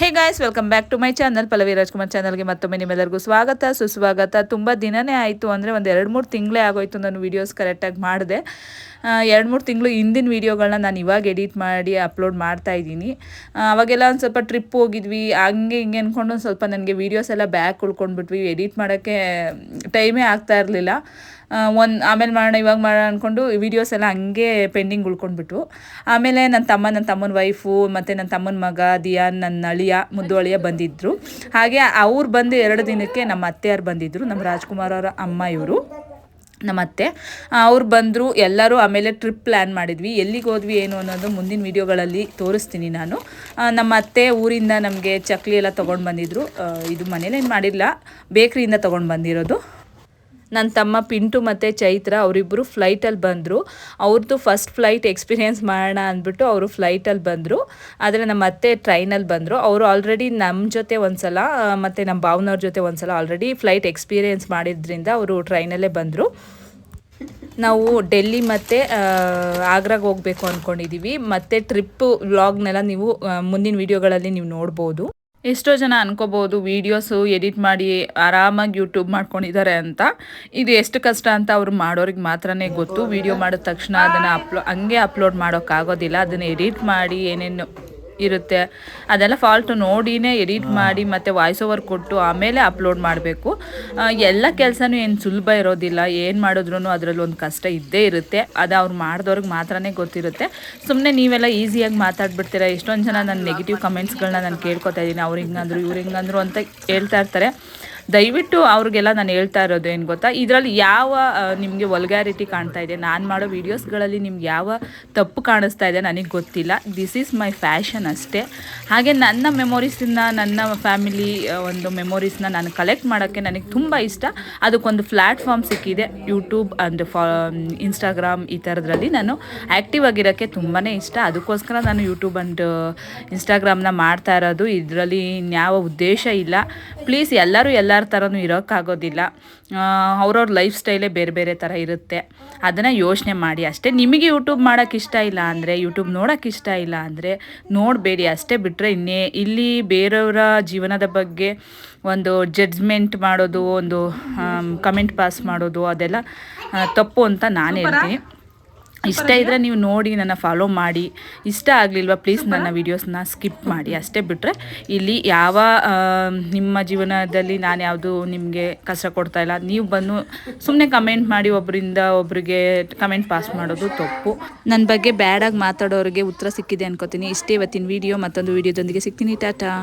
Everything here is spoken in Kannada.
Hey guys welcome back to my channel Pallavi Rajkumar ಚಾನಲ್ಗೆ ಮತ್ತೊಮ್ಮೆ ನಿಮ್ಮೆಲ್ಲರಿಗೂ ಸ್ವಾಗತ, ಸುಸ್ವಾಗತ. ತುಂಬ ದಿನನೇ ಆಯಿತು ಅಂದರೆ ಒಂದು ಎರಡು ಮೂರು ತಿಂಗಳೇ ಆಗೋಯ್ತು ನಾನು ವೀಡಿಯೋಸ್ ಕರೆಕ್ಟಾಗಿ ಮಾಡಿದೆ. ಎರಡು ಮೂರು ತಿಂಗಳು ಹಿಂದಿನ ವೀಡಿಯೋಗಳನ್ನ ನಾನು ಇವಾಗ ಎಡಿಟ್ ಮಾಡಿ ಅಪ್ಲೋಡ್ ಮಾಡ್ತಾ ಇದ್ದೀನಿ. ಅವಾಗೆಲ್ಲ ಒಂದು ಸ್ವಲ್ಪ ಟ್ರಿಪ್ ಹೋಗಿದ್ವಿ, ಹಂಗೆ ಹಿಂಗೆ ಅಂದ್ಕೊಂಡು ಒಂದು ಸ್ವಲ್ಪ ನನಗೆ ವೀಡಿಯೋಸ್ ಎಲ್ಲ ಬ್ಯಾಕ್ ಉಳ್ಕೊಂಡ್ಬಿಟ್ವಿ. ಎಡಿಟ್ ಮಾಡೋಕ್ಕೆ ಟೈಮೇ ಆಗ್ತಾ ಇರಲಿಲ್ಲ. ಒಂದು ಆಮೇಲೆ ಮಾಡೋಣ, ಇವಾಗ ಮಾಡೋಣ ಅಂದ್ಕೊಂಡು ವೀಡಿಯೋಸ್ ಎಲ್ಲ ಹಂಗೆ ಪೆಂಡಿಂಗ್ ಉಳ್ಕೊಂಡ್ಬಿಟ್ಟು ಆಮೇಲೆ ನನ್ನ ತಮ್ಮ ನನ್ನ ತಮ್ಮನ ವೈಫು ಮತ್ತು ನನ್ನ ತಮ್ಮನ ಮಗ, ದಿಯಾನ್ ನನ್ನ ಅಳಿಯ, ಮುದ್ದು ಅಳಿಯ ಬಂದಿದ್ದರು ಹಾಗೆ ಅವ್ರು ಬಂದು ಎರಡು ದಿನಕ್ಕೆ ನಮ್ಮ ಅತ್ತೆಯವ್ರು ಬಂದಿದ್ದರು ನಮ್ಮ ರಾಜ್ಕುಮಾರ್ ಅವರ ಅಮ್ಮ ಇವರು, ನಮ್ಮ ಅತ್ತೆ. ಅವ್ರು ಬಂದರು, ಎಲ್ಲರೂ ಆಮೇಲೆ ಟ್ರಿಪ್ ಪ್ಲ್ಯಾನ್ ಮಾಡಿದ್ವಿ. ಎಲ್ಲಿಗೆ ಹೋದ್ವಿ ಏನು ಅನ್ನೋದು ಮುಂದಿನ ವೀಡಿಯೋಗಳಲ್ಲಿ ತೋರಿಸ್ತೀನಿ ನಾನು. ನಮ್ಮ ಅತ್ತೆ ಊರಿಂದ ನಮಗೆ ಚಕ್ಲಿ ಎಲ್ಲ ತೊಗೊಂಡು ಬಂದಿದ್ದರು ಇದು ಮನೇಲೇನು ಮಾಡಿಲ್ಲ, ಬೇಕ್ರಿಯಿಂದ ತೊಗೊಂಡು ಬಂದಿರೋದು. ನನ್ನ ತಮ್ಮ ಪಿಂಟು ಮತ್ತು ಚೈತ್ರ ಅವರಿಬ್ಬರು ಫ್ಲೈಟಲ್ಲಿ ಬಂದರು. ಅವ್ರದ್ದು ಫಸ್ಟ್ ಫ್ಲೈಟ್ ಎಕ್ಸ್ಪೀರಿಯೆನ್ಸ್ ಮಾಡೋಣ ಅಂದ್ಬಿಟ್ಟು ಅವರು ಫ್ಲೈಟಲ್ಲಿ ಬಂದರು. ಆದರೆ ನಮ್ಮ ಅತ್ತೆ ಟ್ರೈನಲ್ಲಿ ಬಂದರು. ಅವರು ಆಲ್ರೆಡಿ ನಮ್ಮ ಜೊತೆ ಒಂದು ಸಲ ಮತ್ತು ನಮ್ಮ ಭಾವನವ್ರ ಜೊತೆ ಒಂದು ಸಲ ಆಲ್ರೆಡಿ ಫ್ಲೈಟ್ ಎಕ್ಸ್ಪೀರಿಯೆನ್ಸ್ ಮಾಡಿದ್ರಿಂದ ಅವರು ಟ್ರೈನಲ್ಲೇ ಬಂದರು. ನಾವು ಡೆಲ್ಲಿ ಮತ್ತು ಆಗ್ರಾಗೆ ಹೋಗಬೇಕು ಅಂದ್ಕೊಂಡಿದ್ದೀವಿ ಮತ್ತು ಟ್ರಿಪ್ಪು ವ್ಲಾಗ್ನೆಲ್ಲ ನೀವು ಮುಂದಿನ ವೀಡಿಯೋಗಳಲ್ಲಿ ನೀವು ನೋಡ್ಬೋದು. ಎಷ್ಟೋ ಜನ ಅನ್ಕೋಬೋದು ವೀಡಿಯೋಸು ಎಡಿಟ್ ಮಾಡಿ ಆರಾಮಾಗಿ ಯೂಟ್ಯೂಬ್ ಮಾಡ್ಕೊಂಡಿದ್ದಾರೆ ಅಂತ. ಇದು ಎಷ್ಟು ಕಷ್ಟ ಅಂತ ಅವ್ರು ಮಾಡೋರಿಗೆ ಮಾತ್ರನೇ ಗೊತ್ತು. ವೀಡಿಯೋ ಮಾಡಿದ ತಕ್ಷಣ ಅದನ್ನು ಅಪ್ಲೋ, ಹಂಗೆ ಅಪ್ಲೋಡ್ ಮಾಡೋಕ್ಕಾಗೋದಿಲ್ಲ. ಅದನ್ನು ಎಡಿಟ್ ಮಾಡಿ ಏನೇನು ಇರುತ್ತೆ. ಅದೆಲ್ಲ ಫಾಲ್ಟು ನೋಡಿನೇ ಎಡಿಟ್ ಮಾಡಿ ಮತ್ತು ವಾಯ್ಸ್ ಓವರ್ ಕೊಟ್ಟು ಆಮೇಲೆ ಅಪ್ಲೋಡ್ ಮಾಡಬೇಕು. ಎಲ್ಲ ಕೆಲಸನೂ ಏನು ಸುಲಭ ಇರೋದಿಲ್ಲ. ಏನು ಮಾಡಿದ್ರು ಅದರಲ್ಲಿ ಒಂದು ಕಷ್ಟ ಇದ್ದೇ ಇರುತ್ತೆ. ಅದು ಅವ್ರು ಮಾಡಿದವ್ರಿಗೆ ಮಾತ್ರನೇ ಗೊತ್ತಿರುತ್ತೆ. ಸುಮ್ಮನೆ ನೀವೆಲ್ಲ ಈಸಿಯಾಗಿ ಮಾತಾಡ್ಬಿಡ್ತೀರಾ? ಎಷ್ಟೊಂದು ಜನ ನನ್ನ ನೆಗೆಟಿವ್ ಕಮೆಂಟ್ಸ್ಗಳನ್ನ ನಾನು ಕೇಳ್ಕೊತಾ ಇದ್ದೀನಿ. ಅವ್ರು ಹಿಂಗಂದ್ರು ಇವ್ರು ಹಿಂಗಂದ್ರು ಅಂತ ಹೇಳ್ತಾ ಇರ್ತಾರೆ. ದಯವಿಟ್ಟು ಅವ್ರಿಗೆಲ್ಲ ನಾನು ಹೇಳ್ತಾ ಇರೋದು ಏನು ಗೊತ್ತಾ? ಇದರಲ್ಲಿ ಯಾವ ನಿಮಗೆ ವಲ್ಗ್ಯಾರಿಟಿ ಕಾಣ್ತಾ ಇದೆ? ನಾನು ಮಾಡೋ ವೀಡಿಯೋಸ್ಗಳಲ್ಲಿ ನಿಮ್ಗೆ ಯಾವ ತಪ್ಪು ಕಾಣಿಸ್ತಾ ಇದೆ ನನಗೆ ಗೊತ್ತಿಲ್ಲ. ದಿಸ್ ಈಸ್ ಮೈ ಫ್ಯಾಷನ್ ಅಷ್ಟೇ. ಹಾಗೆ ನನ್ನ ಮೆಮೊರೀಸನ್ನ ನನ್ನ ಫ್ಯಾಮಿಲಿ ಒಂದು ಮೆಮೊರೀಸ್ನ ನಾನು ಕಲೆಕ್ಟ್ ಮಾಡೋಕ್ಕೆ ನನಗೆ ತುಂಬ ಇಷ್ಟ. ಅದಕ್ಕೊಂದು ಪ್ಲ್ಯಾಟ್ಫಾರ್ಮ್ ಸಿಕ್ಕಿದೆ. ಯೂಟ್ಯೂಬ್ ಆ್ಯಂಡ್ ಫಾ ಇನ್ಸ್ಟಾಗ್ರಾಮ್ ಈ ಥರದ್ರಲ್ಲಿ ನಾನು ಆ್ಯಕ್ಟಿವ್ ಆಗಿರೋಕ್ಕೆ ತುಂಬಾ ಇಷ್ಟ. ಅದಕ್ಕೋಸ್ಕರ ನಾನು ಯೂಟ್ಯೂಬ್ ಆ್ಯಂಡ್ ಇನ್ಸ್ಟಾಗ್ರಾಮ್ನ ಮಾಡ್ತಾ ಇರೋದು. ಇದರಲ್ಲಿ ಯಾವ ಉದ್ದೇಶ ಇಲ್ಲ. ಪ್ಲೀಸ್ ಎಲ್ಲರೂ ಎಲ್ಲರ ಥರನೂ ಇರೋಕ್ಕಾಗೋದಿಲ್ಲ. ಅವ್ರವ್ರ ಲೈಫ್ ಸ್ಟೈಲೇ ಬೇರೆ ಬೇರೆ ಥರ ಇರುತ್ತೆ. ಅದನ್ನು ಯೋಚನೆ ಮಾಡಿ. ಅಷ್ಟೇ ನಿಮಗೆ ಯೂಟ್ಯೂಬ್ ಮಾಡೋಕ್ಕೆ ಇಷ್ಟ ಇಲ್ಲ ಅಂದರೆ ಯೂಟ್ಯೂಬ್ ನೋಡೋಕ್ಕೆ ಇಷ್ಟ ಇಲ್ಲ ಅಂದರೆ ನೋಡಬೇಡಿ. ಅಷ್ಟೇ ಬಿಟ್ಟರೆ ಇನ್ನೇ ಇಲ್ಲಿ ಬೇರೆಯವರ ಜೀವನದ ಬಗ್ಗೆ ಒಂದು ಜಡ್ಜ್ಮೆಂಟ್ ಮಾಡೋದು, ಒಂದು ಕಮೆಂಟ್ ಪಾಸ್ ಮಾಡೋದು ಅದೆಲ್ಲ ತಪ್ಪು ಅಂತ ನಾನು ಹೇಳ್ತೀನಿ. ಇಷ್ಟ ಇದ್ದರೆ ನೀವು ನೋಡಿ ನನ್ನ ಫಾಲೋ ಮಾಡಿ. ಇಷ್ಟ ಆಗಲಿಲ್ವಾ ಪ್ಲೀಸ್ ನನ್ನ ವೀಡಿಯೋಸ್ನ ಸ್ಕಿಪ್ ಮಾಡಿ. ಅಷ್ಟೇ ಬಿಟ್ಟರೆ ಇಲ್ಲಿ ಯಾವ ನಿಮ್ಮ ಜೀವನದಲ್ಲಿ ನಾನು ಯಾವುದು ನಿಮಗೆ ಕಷ್ಟ ಕೊಡ್ತಾ ಇಲ್ಲ. ನೀವು ಬಂದು ಸುಮ್ಮನೆ ಕಮೆಂಟ್ ಮಾಡಿ ಒಬ್ಬರಿಂದ ಒಬ್ಬರಿಗೆ ಕಮೆಂಟ್ ಪಾಸ್ ಮಾಡೋದು ತಪ್ಪು. ನನ್ನ ಬಗ್ಗೆ ಬ್ಯಾಡಾಗಿ ಮಾತಾಡೋರಿಗೆ ಉತ್ತರ ಸಿಕ್ಕಿದೆ ಅನ್ಕೋತೀನಿ. ಇಷ್ಟೇ ಇವತ್ತಿನ ವಿಡಿಯೋ ಮತ್ತೊಂದು ವಿಡಿಯೋದೊಂದಿಗೆ ಸಿಗ್ತೀನಿ. ಟಾಟಾ.